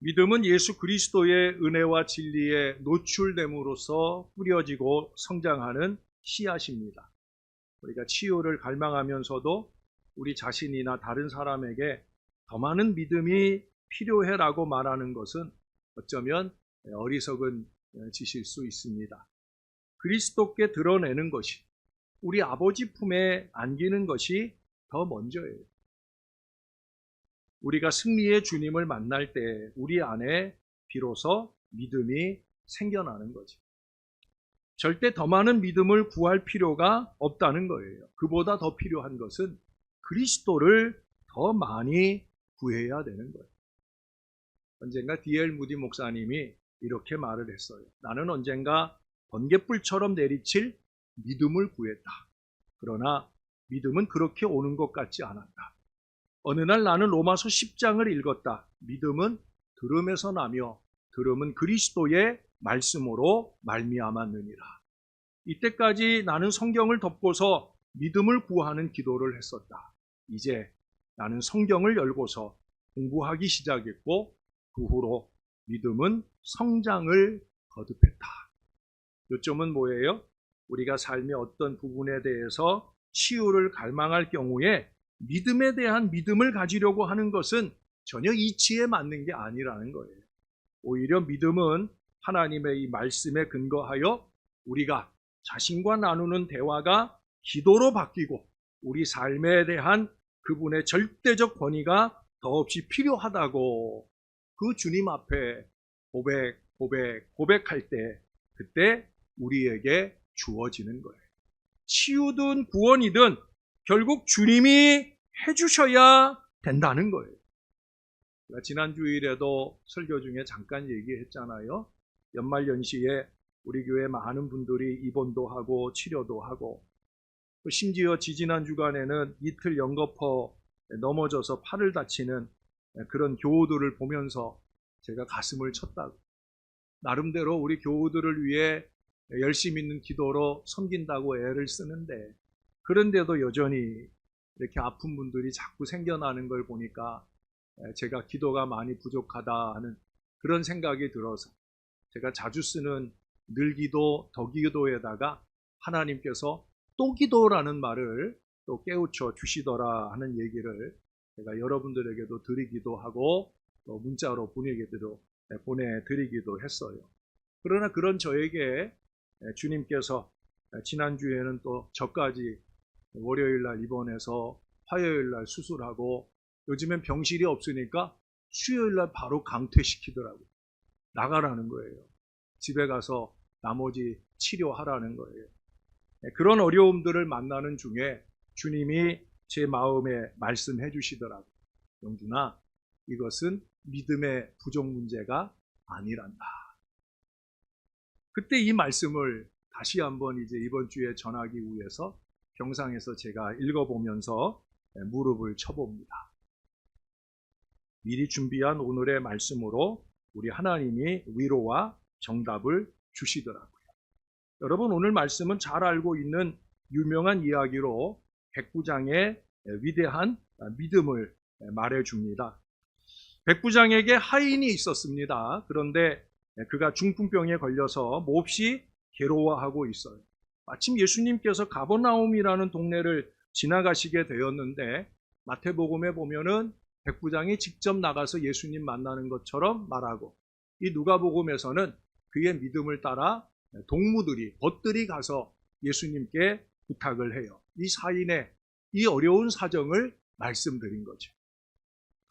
믿음은 예수 그리스도의 은혜와 진리에 노출됨으로써 뿌려지고 성장하는 씨앗입니다. 우리가 치유를 갈망하면서도 우리 자신이나 다른 사람에게 더 많은 믿음이 필요해라고 말하는 것은 어쩌면 어리석은 짓일 수 있습니다. 그리스도께 드러내는 것이 우리 아버지 품에 안기는 것이 더 먼저예요. 우리가 승리의 주님을 만날 때 우리 안에 비로소 믿음이 생겨나는 거죠. 절대 더 많은 믿음을 구할 필요가 없다는 거예요. 그보다 더 필요한 것은 그리스도를 더 많이 구해야 되는 거예요. 언젠가 D.L. 무디 목사님이 이렇게 말을 했어요. 나는 언젠가 번개불처럼 내리칠 믿음을 구했다. 그러나 믿음은 그렇게 오는 것 같지 않았다. 어느 날 나는 로마서 10장을 읽었다. 믿음은 들음에서 나며 들음은 그리스도의 말씀으로 말미암았느니라. 이때까지 나는 성경을 덮고서 믿음을 구하는 기도를 했었다. 이제 나는 성경을 열고서 공부하기 시작했고 그 후로 믿음은 성장을 거듭했다. 요점은 뭐예요? 우리가 삶의 어떤 부분에 대해서 치유를 갈망할 경우에 믿음에 대한 믿음을 가지려고 하는 것은 전혀 이치에 맞는 게 아니라는 거예요. 오히려 믿음은 하나님의 이 말씀에 근거하여 우리가 자신과 나누는 대화가 기도로 바뀌고 우리 삶에 대한 그분의 절대적 권위가 더없이 필요하다고 그 주님 앞에 고백, 고백, 고백할 때 그때 우리에게 주어지는 거예요. 치유든 구원이든 결국 주님이 해주셔야 된다는 거예요. 지난 주일에도 설교 중에 잠깐 얘기했잖아요. 연말 연시에 우리 교회 많은 분들이 입원도 하고 치료도 하고 또 심지어 지지난 주간에는 이틀 연거퍼 넘어져서 팔을 다치는 그런 교우들을 보면서 제가 가슴을 쳤다고 나름대로 우리 교우들을 위해 열심히 있는 기도로 섬긴다고 애를 쓰는데 그런데도 여전히 이렇게 아픈 분들이 자꾸 생겨나는 걸 보니까 제가 기도가 많이 부족하다 하는 그런 생각이 들어서 제가 자주 쓰는 늘기도 덕기도에다가 하나님께서 또 기도라는 말을 또 깨우쳐 주시더라 하는 얘기를 제가 여러분들에게도 드리기도 하고 또 문자로 보내기도 보내드리기도 했어요. 그러나 그런 저에게 주님께서 지난주에는 또 저까지 월요일 날 입원해서 화요일 날 수술하고 요즘엔 병실이 없으니까 수요일 날 바로 강퇴시키더라고요. 나가라는 거예요. 집에 가서 나머지 치료하라는 거예요. 그런 어려움들을 만나는 중에 주님이 제 마음에 말씀해 주시더라고요. 영준아, 이것은 믿음의 부족 문제가 아니란다. 그때 이 말씀을 다시 한번 이제 이번 주에 전하기 위해서 병상에서 제가 읽어보면서 무릎을 쳐봅니다. 미리 준비한 오늘의 말씀으로 우리 하나님이 위로와 정답을 주시더라고요. 여러분 오늘 말씀은 잘 알고 있는 유명한 이야기로 백부장의 위대한 믿음을 말해줍니다. 백부장에게 하인이 있었습니다. 그런데 그가 중풍병에 걸려서 몹시 괴로워하고 있어요. 마침 예수님께서 가버나움이라는 동네를 지나가시게 되었는데 마태복음에 보면은 백부장이 직접 나가서 예수님 만나는 것처럼 말하고 이 누가복음에서는 그의 믿음을 따라 동무들이 벗들이 가서 예수님께 부탁을 해요. 이 사인의 이 어려운 사정을 말씀드린 거죠.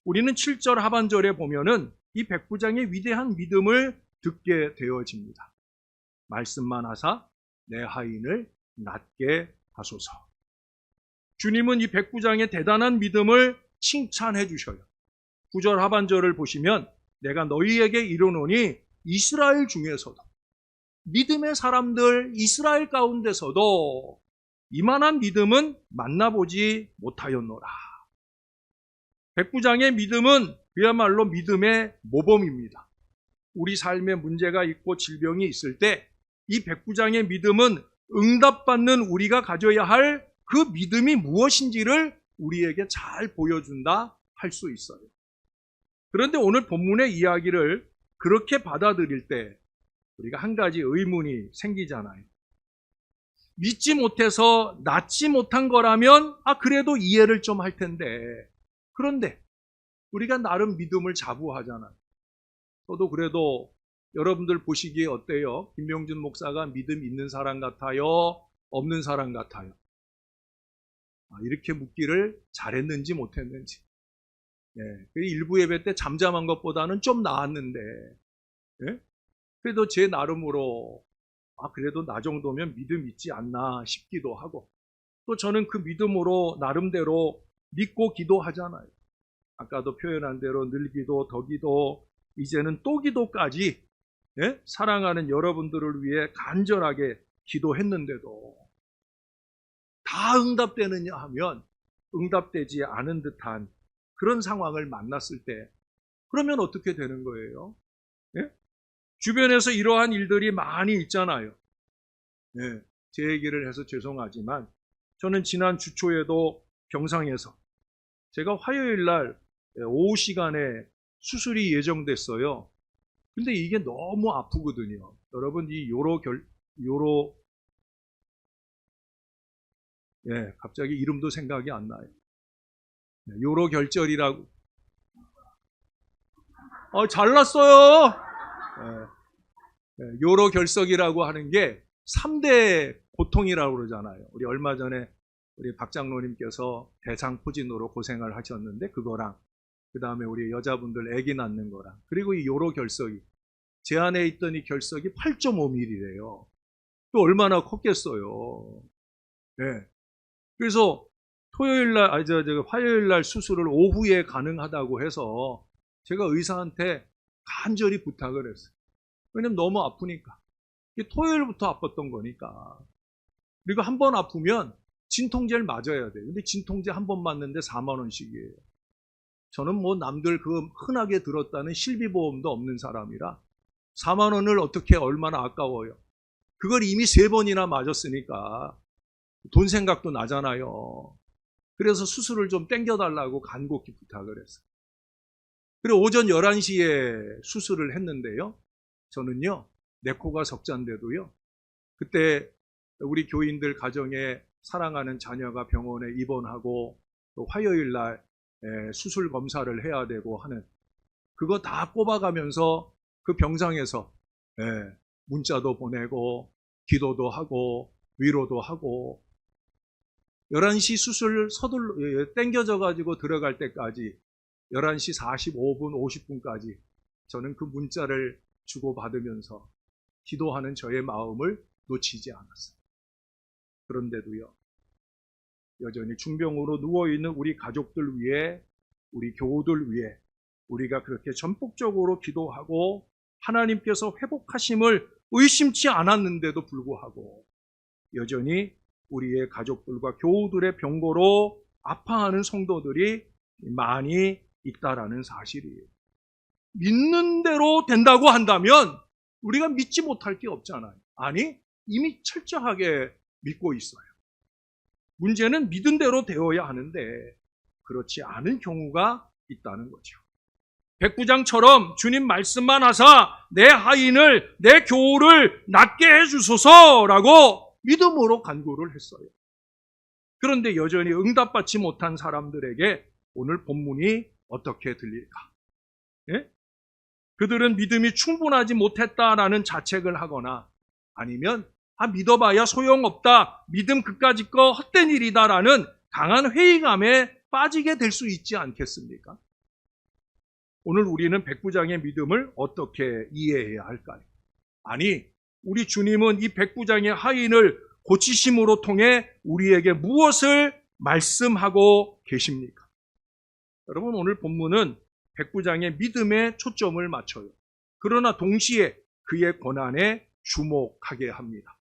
우리는 7절 하반절에 보면은 이 백부장의 위대한 믿음을 듣게 되어집니다. 말씀만 하사 내 하인을 낫게 하소서. 주님은 이 백부장의 대단한 믿음을 칭찬해 주셔요. 9절 하반절을 보시면 내가 너희에게 이르노니 이스라엘 중에서도 믿음의 사람들 이스라엘 가운데서도 이만한 믿음은 만나보지 못하였노라. 백부장의 믿음은 그야말로 믿음의 모범입니다. 우리 삶에 문제가 있고 질병이 있을 때 이 백부장의 믿음은 응답받는 우리가 가져야 할 그 믿음이 무엇인지를 우리에게 잘 보여준다 할 수 있어요. 그런데 오늘 본문의 이야기를 그렇게 받아들일 때 우리가 한 가지 의문이 생기잖아요. 믿지 못해서 낫지 못한 거라면 아 그래도 이해를 좀 할 텐데 그런데 우리가 나름 믿음을 자부하잖아요. 저도 그래도 여러분들 보시기에 어때요? 김명준 목사가 믿음 있는 사람 같아요? 없는 사람 같아요? 아, 이렇게 묻기를 잘했는지 못했는지. 예, 그 일부 예배 때 잠잠한 것보다는 좀 나았는데, 예? 그래도 제 나름으로, 아, 그래도 나 정도면 믿음 있지 않나 싶기도 하고, 또 저는 그 믿음으로 나름대로 믿고 기도하잖아요. 아까도 표현한 대로 늘기도, 덕기도, 이제는 또 기도까지 예? 사랑하는 여러분들을 위해 간절하게 기도했는데도 다 응답되느냐 하면 응답되지 않은 듯한 그런 상황을 만났을 때 그러면 어떻게 되는 거예요? 예? 주변에서 이러한 일들이 많이 있잖아요. 예, 제 얘기를 해서 죄송하지만 저는 지난 주초에도 병상에서 제가 화요일 날 오후 시간에 수술이 예정됐어요. 근데 이게 너무 아프거든요. 여러분 이 요로 결 요로 예, 갑자기 이름도 생각이 안 나요. 네, 요로 결절이라고. 어, 잘났어요. 예, 예, 요로 결석이라고 하는 게 3대 고통이라고 그러잖아요. 우리 얼마 전에 우리 박 장로님께서 대상포진으로 고생을 하셨는데 그거랑 그 다음에 우리 여자분들 아기 낳는 거랑 그리고 이 요로 결석이 제 안에 있던 이 결석이 8.5mm래요. 또 얼마나 컸겠어요. 네. 그래서 토요일 날, 아니, 저, 저, 화요일 날 수술을 오후에 가능하다고 해서 제가 의사한테 간절히 부탁을 했어요. 왜냐면 너무 아프니까. 토요일부터 아팠던 거니까. 그리고 한 번 아프면 진통제를 맞아야 돼요. 근데 진통제 한 번 맞는데 4만원씩이에요. 저는 뭐 남들 그 흔하게 들었다는 실비보험도 없는 사람이라 4만 원을 어떻게 얼마나 아까워요. 그걸 이미 세 번이나 맞았으니까 돈 생각도 나잖아요. 그래서 수술을 좀 땡겨달라고 간곡히 부탁을 했어요. 그리고 오전 11시에 수술을 했는데요. 저는요, 내 코가 석잔데도요, 그때 우리 교인들 가정에 사랑하는 자녀가 병원에 입원하고 또 화요일 날 수술 검사를 해야 되고 하는 그거 다 꼽아가면서 그 병상에서 문자도 보내고 기도도 하고 위로도 하고 11시 수술 서둘러 땡겨져 가지고 들어갈 때까지 11시 45분 50분까지 저는 그 문자를 주고받으면서 기도하는 저의 마음을 놓치지 않았어요. 그런데도요. 여전히 중병으로 누워있는 우리 가족들 위해 우리 교우들 위해 우리가 그렇게 전폭적으로 기도하고 하나님께서 회복하심을 의심치 않았는데도 불구하고 여전히 우리의 가족들과 교우들의 병고로 아파하는 성도들이 많이 있다라는 사실이에요. 믿는 대로 된다고 한다면 우리가 믿지 못할 게 없잖아요. 아니, 이미 철저하게 믿고 있어요. 문제는 믿은 대로 되어야 하는데 그렇지 않은 경우가 있다는 거죠. 백부장처럼 주님 말씀만 하사 내 하인을 내 교우를 낫게 해주소서라고 믿음으로 간구를 했어요. 그런데 여전히 응답받지 못한 사람들에게 오늘 본문이 어떻게 들릴까? 예? 그들은 믿음이 충분하지 못했다라는 자책을 하거나 아니면 아 믿어봐야 소용없다. 믿음 그까짓 거 헛된 일이다라는 강한 회의감에 빠지게 될 수 있지 않겠습니까? 오늘 우리는 백부장의 믿음을 어떻게 이해해야 할까요? 아니, 우리 주님은 이 백부장의 하인을 고치심으로 통해 우리에게 무엇을 말씀하고 계십니까? 여러분, 오늘 본문은 백부장의 믿음에 초점을 맞춰요. 그러나 동시에 그의 권한에 주목하게 합니다.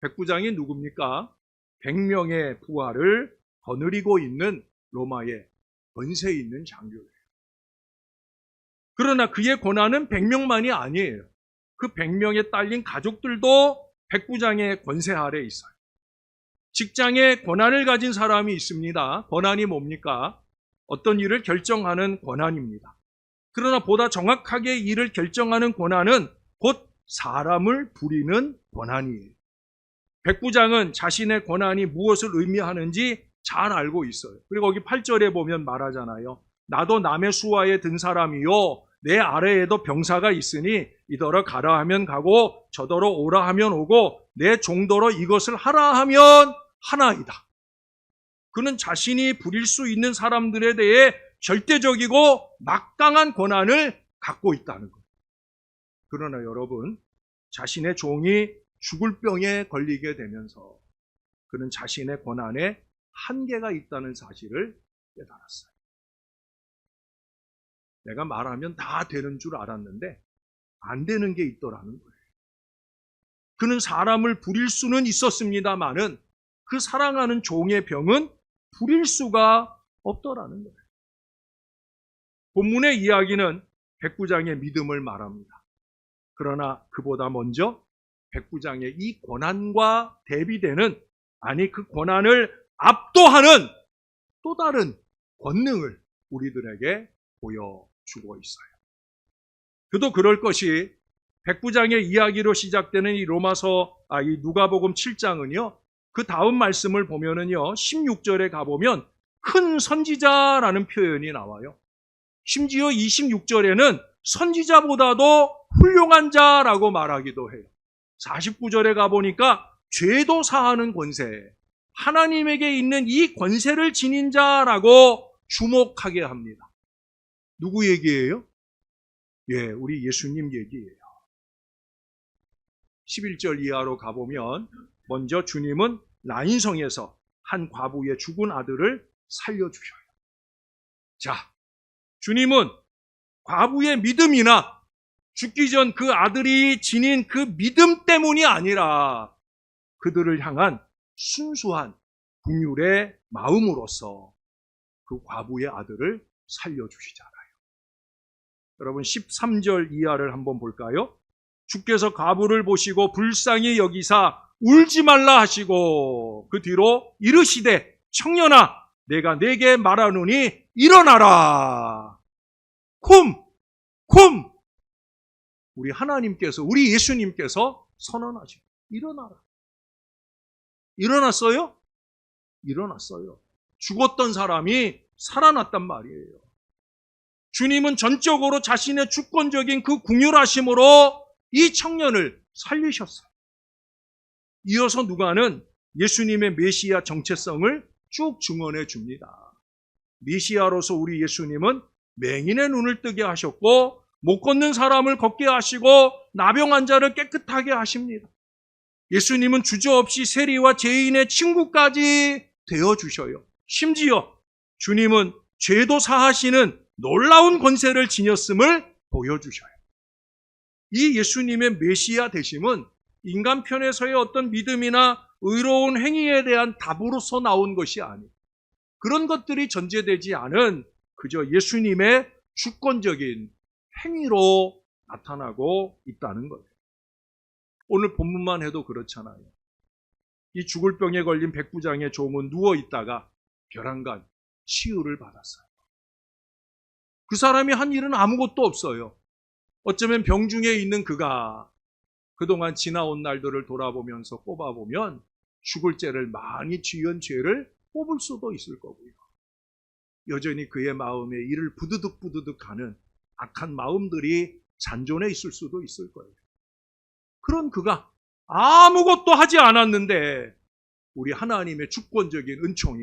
백부장이 누굽니까? 100명의 부하를 거느리고 있는 로마의 권세 있는 장교예요. 그러나 그의 권한은 100명만이 아니에요. 그 100명에 딸린 가족들도 백부장의 권세 아래 있어요. 직장에 권한을 가진 사람이 있습니다. 권한이 뭡니까? 어떤 일을 결정하는 권한입니다. 그러나 보다 정확하게 일을 결정하는 권한은 곧 사람을 부리는 권한이에요. 백부장은 자신의 권한이 무엇을 의미하는지 잘 알고 있어요. 그리고 거기 8절에 보면 말하잖아요. 나도 남의 수하에 든 사람이요. 내 아래에도 병사가 있으니 이더러 가라 하면 가고 저더러 오라 하면 오고 내 종더러 이것을 하라 하면 하나이다. 그는 자신이 부릴 수 있는 사람들에 대해 절대적이고 막강한 권한을 갖고 있다는 것. 그러나 여러분, 자신의 종이 죽을 병에 걸리게 되면서 그는 자신의 권한에 한계가 있다는 사실을 깨달았어요. 내가 말하면 다 되는 줄 알았는데 안 되는 게 있더라는 거예요. 그는 사람을 부릴 수는 있었습니다만은 그 사랑하는 종의 병은 부릴 수가 없더라는 거예요. 본문의 이야기는 백부장의 믿음을 말합니다. 그러나 그보다 먼저 백부장의 이 권한과 대비되는 아니 그 권한을 압도하는 또 다른 권능을 우리들에게 보여주고 있어요. 그도 그럴 것이 백부장의 이야기로 시작되는 이 로마서 아 이 누가복음 7장은요. 그 다음 말씀을 보면은요. 16절에 가 보면 큰 선지자라는 표현이 나와요. 심지어 26절에는 선지자보다도 훌륭한 자라고 말하기도 해요. 49절에 가보니까 죄도 사하는 권세, 하나님에게 있는 이 권세를 지닌 자라고 주목하게 합니다. 누구 얘기예요? 예, 우리 예수님 얘기예요. 11절 이하로 가보면 먼저 주님은 라인성에서 한 과부의 죽은 아들을 살려주셔요. 자, 주님은 과부의 믿음이나 죽기 전 그 아들이 지닌 그 믿음 때문이 아니라 그들을 향한 순수한 궁율의 마음으로서 그 과부의 아들을 살려주시잖아요. 여러분 13절 이하를 한번 볼까요? 주께서 과부를 보시고 불쌍히 여기사 울지 말라 하시고 그 뒤로 이르시되 청년아 내가 내게 말하노니 일어나라 쿰! 쿰! 우리 하나님께서 우리 예수님께서 선언하시고 일어나라 일어났어요? 일어났어요. 죽었던 사람이 살아났단 말이에요. 주님은 전적으로 자신의 주권적인 그 궁율하심으로 이 청년을 살리셨어요. 이어서 누가는 예수님의 메시아 정체성을 쭉 증언해 줍니다. 메시아로서 우리 예수님은 맹인의 눈을 뜨게 하셨고 못 걷는 사람을 걷게 하시고 나병 환자를 깨끗하게 하십니다. 예수님은 주저없이 세리와 죄인의 친구까지 되어 주셔요. 심지어 주님은 죄도 사하시는 놀라운 권세를 지녔음을 보여주셔요. 이 예수님의 메시아 되심은 인간 편에서의 어떤 믿음이나 의로운 행위에 대한 답으로서 나온 것이 아니에요. 그런 것들이 전제되지 않은 그저 예수님의 주권적인 행위로 나타나고 있다는 거예요. 오늘 본문만 해도 그렇잖아요. 이 죽을 병에 걸린 백부장의 종은 누워 있다가 벼랑간 치유를 받았어요. 그 사람이 한 일은 아무것도 없어요. 어쩌면 병 중에 있는 그가 그동안 지나온 날들을 돌아보면서 꼽아보면 죽을 죄를 많이 지은 죄를 뽑을 수도 있을 거고요. 여전히 그의 마음에 이를 부드득 부드득 하는 악한 마음들이 잔존해 있을 수도 있을 거예요. 그런 그가 아무것도 하지 않았는데 우리 하나님의 주권적인 은총이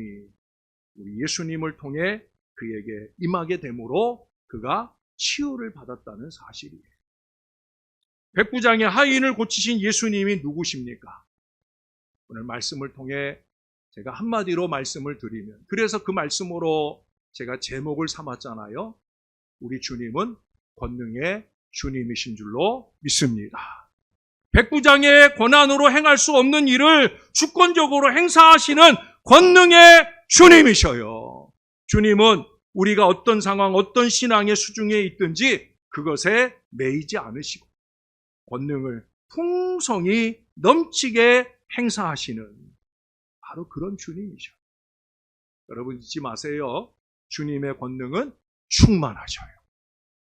우리 예수님을 통해 그에게 임하게 되므로 그가 치유를 받았다는 사실이에요. 백부장의 하인을 고치신 예수님이 누구십니까? 오늘 말씀을 통해 제가 한마디로 말씀을 드리면 그래서 그 말씀으로 제가 제목을 삼았잖아요. 우리 주님은 권능의 주님이신 줄로 믿습니다. 백부장의 권한으로 행할 수 없는 일을 주권적으로 행사하시는 권능의 주님이셔요. 주님은 우리가 어떤 상황, 어떤 신앙의 수중에 있든지 그것에 매이지 않으시고 권능을 풍성히 넘치게 행사하시는 바로 그런 주님이죠. 여러분 잊지 마세요. 주님의 권능은 충만하셔요.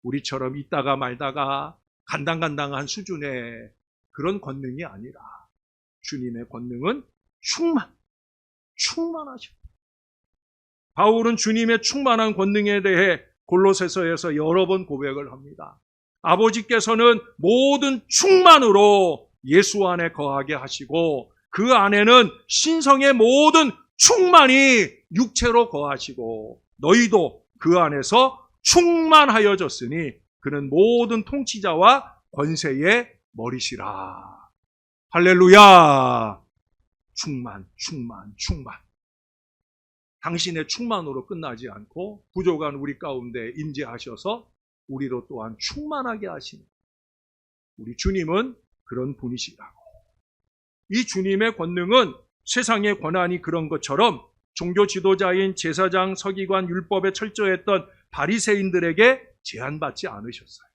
우리처럼 있다가 말다가 간당간당한 수준의 그런 권능이 아니라 주님의 권능은 충만, 충만하셔. 바울은 주님의 충만한 권능에 대해 골로새서에서 여러 번 고백을 합니다. 아버지께서는 모든 충만으로 예수 안에 거하게 하시고 그 안에는 신성의 모든 충만이 육체로 거하시고 너희도 그 안에서 충만하여졌으니 그는 모든 통치자와 권세의 머리시라. 할렐루야! 충만, 충만, 충만. 당신의 충만으로 끝나지 않고 부족한 우리 가운데 임재하셔서 우리로 또한 충만하게 하시는 우리 주님은 그런 분이시라고. 이 주님의 권능은 세상의 권한이 그런 것처럼 종교 지도자인 제사장, 서기관, 율법에 철저했던 바리새인들에게 제한받지 않으셨어요.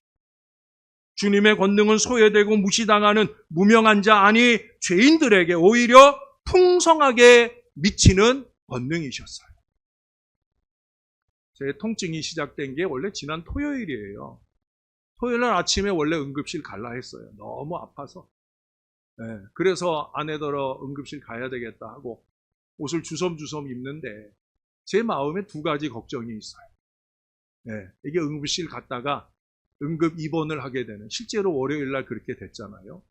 주님의 권능은 소외되고 무시당하는 무명한 자 아니 죄인들에게 오히려 풍성하게 미치는 권능이셨어요. 제 통증이 시작된 게 원래 지난 토요일이에요. 토요일 날 아침에 원래 응급실 갈라 했어요. 너무 아파서. 네, 그래서 아내더러 응급실 가야 되겠다 하고 옷을 주섬주섬 입는데 제 마음에 두 가지 걱정이 있어요. 네, 이게 응급실 갔다가 응급 입원을 하게 되는 실제로 월요일 날 그렇게 됐잖아요.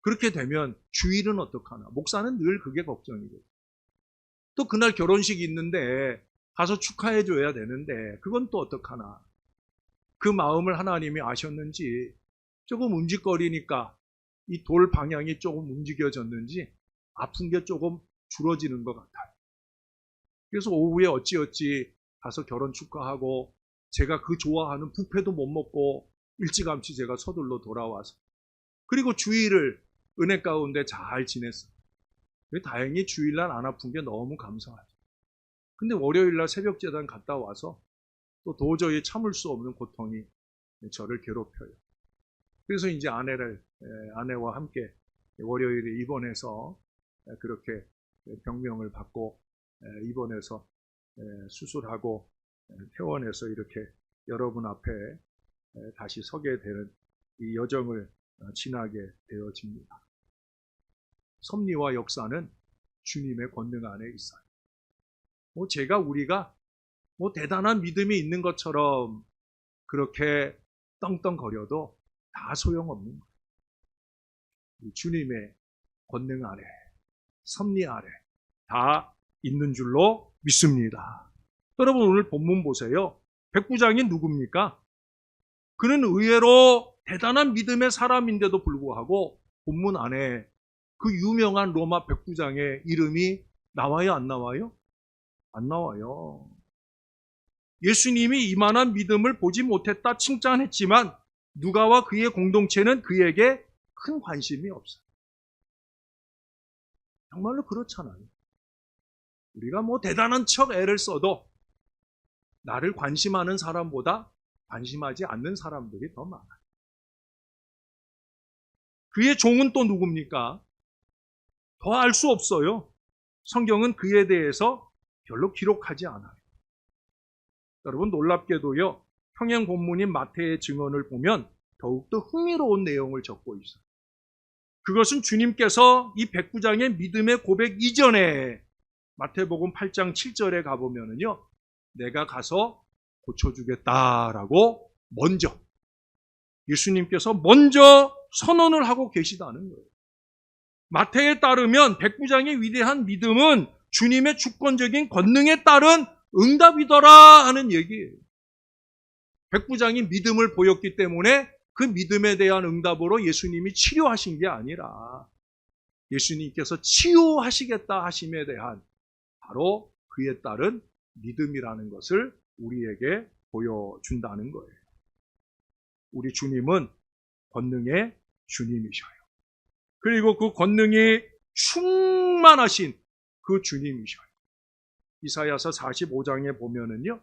그렇게 되면 주일은 어떡하나? 목사는 늘 그게 걱정이거든요. 또 그날 결혼식이 있는데 가서 축하해 줘야 되는데 그건 또 어떡하나? 그 마음을 하나님이 아셨는지 조금 움직거리니까 이 돌 방향이 조금 움직여졌는지 아픈 게 조금 줄어지는 것 같아요. 그래서 오후에 어찌어찌 가서 결혼 축하하고 제가 그 좋아하는 뷔페도 못 먹고 일찌감치 제가 서둘러 돌아와서 그리고 주일을 은혜 가운데 잘 지냈어요. 다행히 주일날 안 아픈 게 너무 감사하죠. 근데 월요일날 새벽 재단 갔다 와서 또 도저히 참을 수 없는 고통이 저를 괴롭혀요. 그래서 이제 아내를 아내와 함께 월요일에 입원해서 그렇게 병명을 받고 입원해서 수술하고 퇴원해서 이렇게 여러분 앞에 다시 서게 되는 이 여정을 지나게 되어집니다. 섭리와 역사는 주님의 권능 안에 있어요. 뭐 제가 우리가 뭐 대단한 믿음이 있는 것처럼 그렇게 떵떵거려도 다 소용없는 거예요. 주님의 권능 아래, 섭리 아래 다 있는 줄로 믿습니다. 여러분 오늘 본문 보세요. 백부장이 누굽니까? 그는 의외로 대단한 믿음의 사람인데도 불구하고 본문 안에 그 유명한 로마 백부장의 이름이 나와요, 안 나와요? 안 나와요. 예수님이 이만한 믿음을 보지 못했다 칭찬했지만 누가와 그의 공동체는 그에게 큰 관심이 없어요. 정말로 그렇잖아요. 우리가 뭐 대단한 척 애를 써도 나를 관심하는 사람보다 관심하지 않는 사람들이 더 많아요. 그의 종은 또 누굽니까? 더 알 수 없어요. 성경은 그에 대해서 별로 기록하지 않아요. 여러분 놀랍게도요. 평행 본문인 마태의 증언을 보면 더욱더 흥미로운 내용을 적고 있어요. 그것은 주님께서 이 백부장의 믿음의 고백 이전에 마태복음 8장 7절에 가보면은요. 내가 가서 고쳐주겠다라고 먼저 예수님께서 먼저 선언을 하고 계시다는 거예요. 마태에 따르면 백부장의 위대한 믿음은 주님의 주권적인 권능에 따른 응답이더라 하는 얘기예요. 백부장이 믿음을 보였기 때문에 그 믿음에 대한 응답으로 예수님이 치료하신 게 아니라 예수님께서 치유하시겠다 하심에 대한 바로 그에 따른 믿음이라는 것을 우리에게 보여준다는 거예요. 우리 주님은 권능의 주님이셔요. 그리고 그 권능이 충만하신 그 주님이셔요. 이사야서 45장에 보면은요.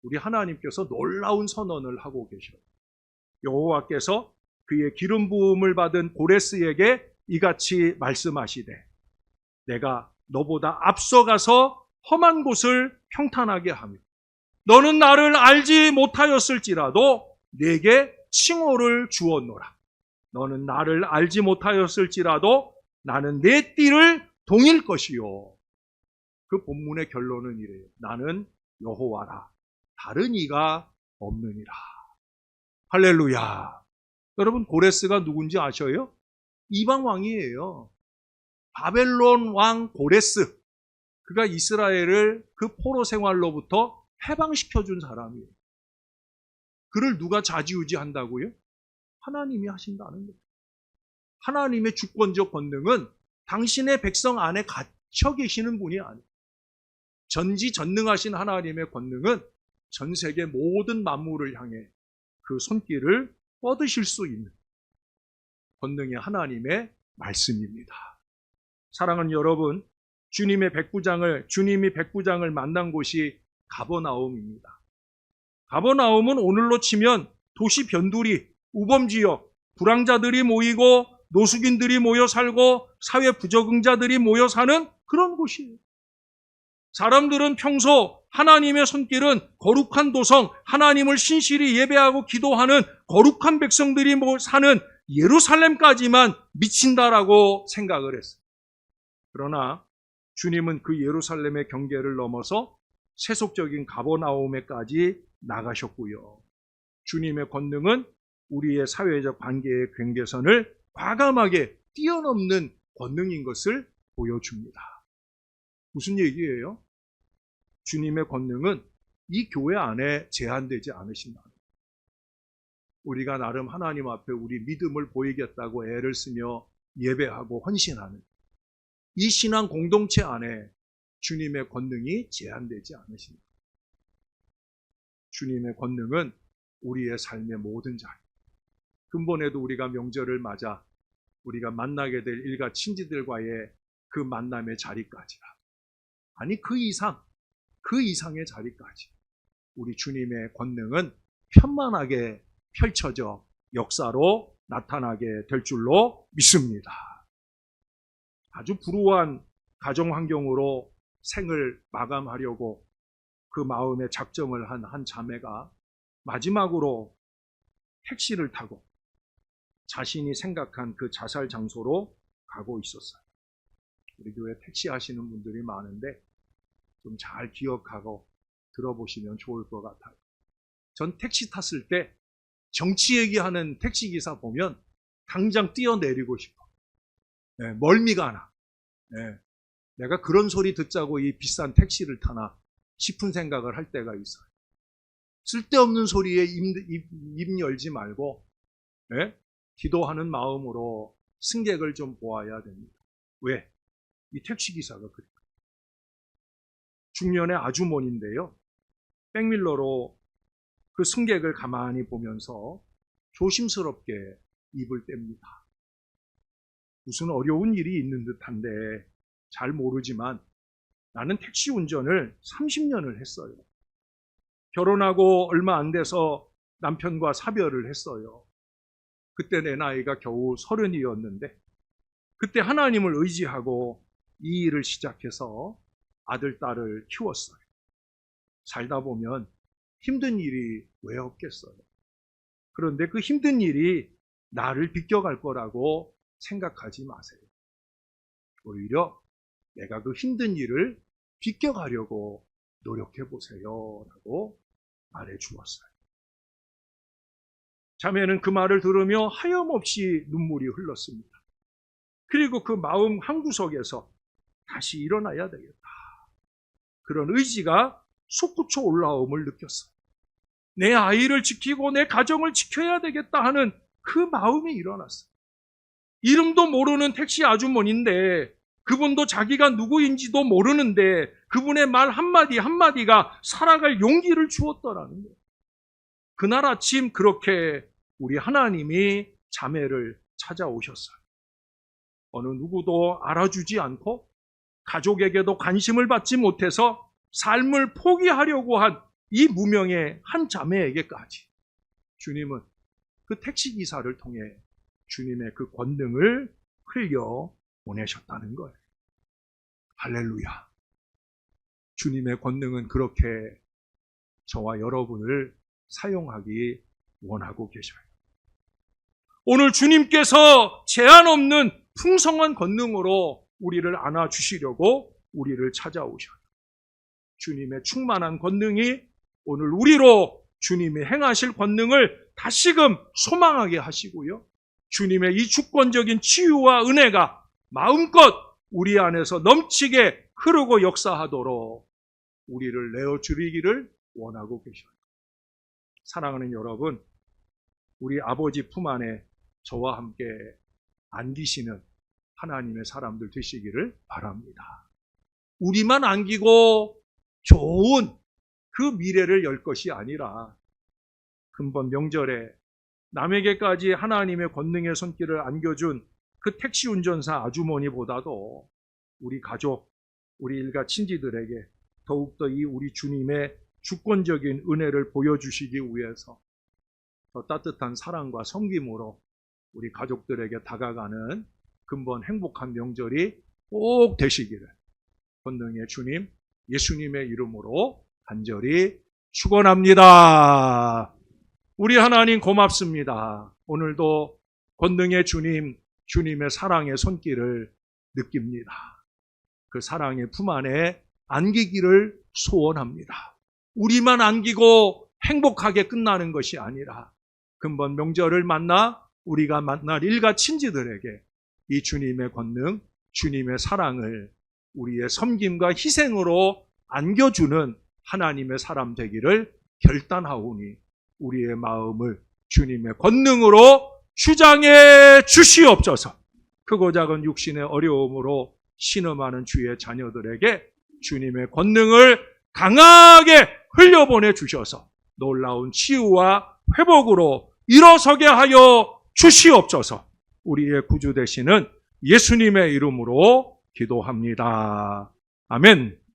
우리 하나님께서 놀라운 선언을 하고 계셔요. 여호와께서 그의 기름 부음을 받은 고레스에게 이같이 말씀하시되 내가 너보다 앞서가서 험한 곳을 평탄하게 하며 너는 나를 알지 못하였을지라도 내게 칭호를 주었노라. 너는 나를 알지 못하였을지라도 나는 내 띠를 동일 것이요. 그 본문의 결론은 이래요. 나는 여호와라. 다른 이가 없느니라. 할렐루야. 여러분 고레스가 누군지 아셔요? 이방 왕이에요. 바벨론 왕 고레스. 그가 이스라엘을 그 포로 생활로부터 해방시켜 준 사람이에요. 그를 누가 좌지우지 한다고요? 하나님이 하신다는 거예요. 하나님의 주권적 권능은 당신의 백성 안에 갇혀 계시는 분이 아니에요. 전지전능하신 하나님의 권능은 전 세계 모든 만물을 향해 그 손길을 뻗으실 수 있는 권능의 하나님의 말씀입니다. 사랑하는 여러분, 주님의 백부장을 주님이 백부장을 만난 곳이 가버나움입니다. 가버나움은 오늘로 치면 도시 변두리, 우범 지역, 불황자들이 모이고 노숙인들이 모여 살고 사회 부적응자들이 모여 사는 그런 곳이에요. 사람들은 평소 하나님의 손길은 거룩한 도성, 하나님을 신실히 예배하고 기도하는 거룩한 백성들이 사는 예루살렘까지만 미친다라고 생각을 했어요. 그러나 주님은 그 예루살렘의 경계를 넘어서 세속적인 가버나움에까지 나가셨고요. 주님의 권능은 우리의 사회적 관계의 경계선을 과감하게 뛰어넘는 권능인 것을 보여줍니다. 무슨 얘기예요? 주님의 권능은 이 교회 안에 제한되지 않으신다. 우리가 나름 하나님 앞에 우리 믿음을 보이겠다고 애를 쓰며 예배하고 헌신하는 이 신앙 공동체 안에 주님의 권능이 제한되지 않으신다. 주님의 권능은 우리의 삶의 모든 자리. 근본에도 우리가 명절을 맞아 우리가 만나게 될 일가 친지들과의 그 만남의 자리까지라. 아니 그 이상, 그 이상의 자리까지 우리 주님의 권능은 편만하게 펼쳐져 역사로 나타나게 될 줄로 믿습니다. 아주 불우한 가정 환경으로 생을 마감하려고 그 마음에 작정을 한 한 자매가 마지막으로 택시를 타고 자신이 생각한 그 자살 장소로 가고 있었어요. 우리 교회 택시 하시는 분들이 많은데 좀 잘 기억하고 들어보시면 좋을 것 같아요. 전 택시 탔을 때 정치 얘기하는 택시기사 보면 당장 뛰어내리고 싶어. 네, 멀미가 나. 네, 내가 그런 소리 듣자고 이 비싼 택시를 타나 싶은 생각을 할 때가 있어요. 쓸데없는 소리에 입, 입, 입 열지 말고 네? 기도하는 마음으로 승객을 좀 보아야 됩니다. 왜? 이 택시기사가 그래요. 중년의 아주머니인데요. 백밀러로 그 승객을 가만히 보면서 조심스럽게 입을 뗍니다. 무슨 어려운 일이 있는 듯한데 잘 모르지만 나는 택시 운전을 30년을 했어요. 결혼하고 얼마 안 돼서 남편과 사별을 했어요. 그때 내 나이가 겨우 서른이었는데 그때 하나님을 의지하고 이 일을 시작해서 아들, 딸을 키웠어요. 살다 보면 힘든 일이 왜 없겠어요. 그런데 그 힘든 일이 나를 비껴갈 거라고 생각하지 마세요. 오히려 내가 그 힘든 일을 비껴가려고 노력해 보세요. 라고 말해 주었어요. 자매는 그 말을 들으며 하염없이 눈물이 흘렀습니다. 그리고 그 마음 한구석에서 다시 일어나야 되겠다. 그런 의지가 솟구쳐 올라옴을 느꼈어요. 내 아이를 지키고 내 가정을 지켜야 되겠다 하는 그 마음이 일어났어요. 이름도 모르는 택시 아주머니인데 그분도 자기가 누구인지도 모르는데 그분의 말 한마디 한마디가 살아갈 용기를 주었더라는 거예요. 그날 아침 그렇게 우리 하나님이 자매를 찾아오셨어요. 어느 누구도 알아주지 않고 가족에게도 관심을 받지 못해서 삶을 포기하려고 한 이 무명의 한 자매에게까지 주님은 그 택시기사를 통해 주님의 그 권능을 흘려 보내셨다는 거예요. 할렐루야. 주님의 권능은 그렇게 저와 여러분을 사용하기 원하고 계셔요. 오늘 주님께서 제한 없는 풍성한 권능으로 우리를 안아주시려고 우리를 찾아오셔요. 주님의 충만한 권능이 오늘 우리로 주님이 행하실 권능을 다시금 소망하게 하시고요. 주님의 이 주권적인 치유와 은혜가 마음껏 우리 안에서 넘치게 흐르고 역사하도록 우리를 내어 주리기를 원하고 계셔요. 사랑하는 여러분, 우리 아버지 품 안에 저와 함께 안기시는 하나님의 사람들 되시기를 바랍니다. 우리만 안기고 좋은 그 미래를 열 것이 아니라 근본 명절에 남에게까지 하나님의 권능의 손길을 안겨준 그 택시 운전사 아주머니보다도 우리 가족, 우리 일가 친지들에게 더욱더 이 우리 주님의 주권적인 은혜를 보여주시기 위해서 더 따뜻한 사랑과 섬김으로 우리 가족들에게 다가가는 근본 행복한 명절이 꼭 되시기를 권능의 주님 예수님의 이름으로 간절히 축원합니다. 우리 하나님 고맙습니다. 오늘도 권능의 주님 주님의 사랑의 손길을 느낍니다. 그 사랑의 품 안에 안기기를 소원합니다. 우리만 안기고 행복하게 끝나는 것이 아니라 근본 명절을 만나 우리가 만날 일가 친지들에게 이 주님의 권능, 주님의 사랑을 우리의 섬김과 희생으로 안겨주는 하나님의 사람 되기를 결단하오니 우리의 마음을 주님의 권능으로 주장해 주시옵소서. 크고 작은 육신의 어려움으로 신음하는 주의 자녀들에게 주님의 권능을 강하게 흘려보내 주셔서 놀라운 치유와 회복으로 일어서게 하여 주시옵소서. 우리의 구주 되시는 예수님의 이름으로 기도합니다. 아멘.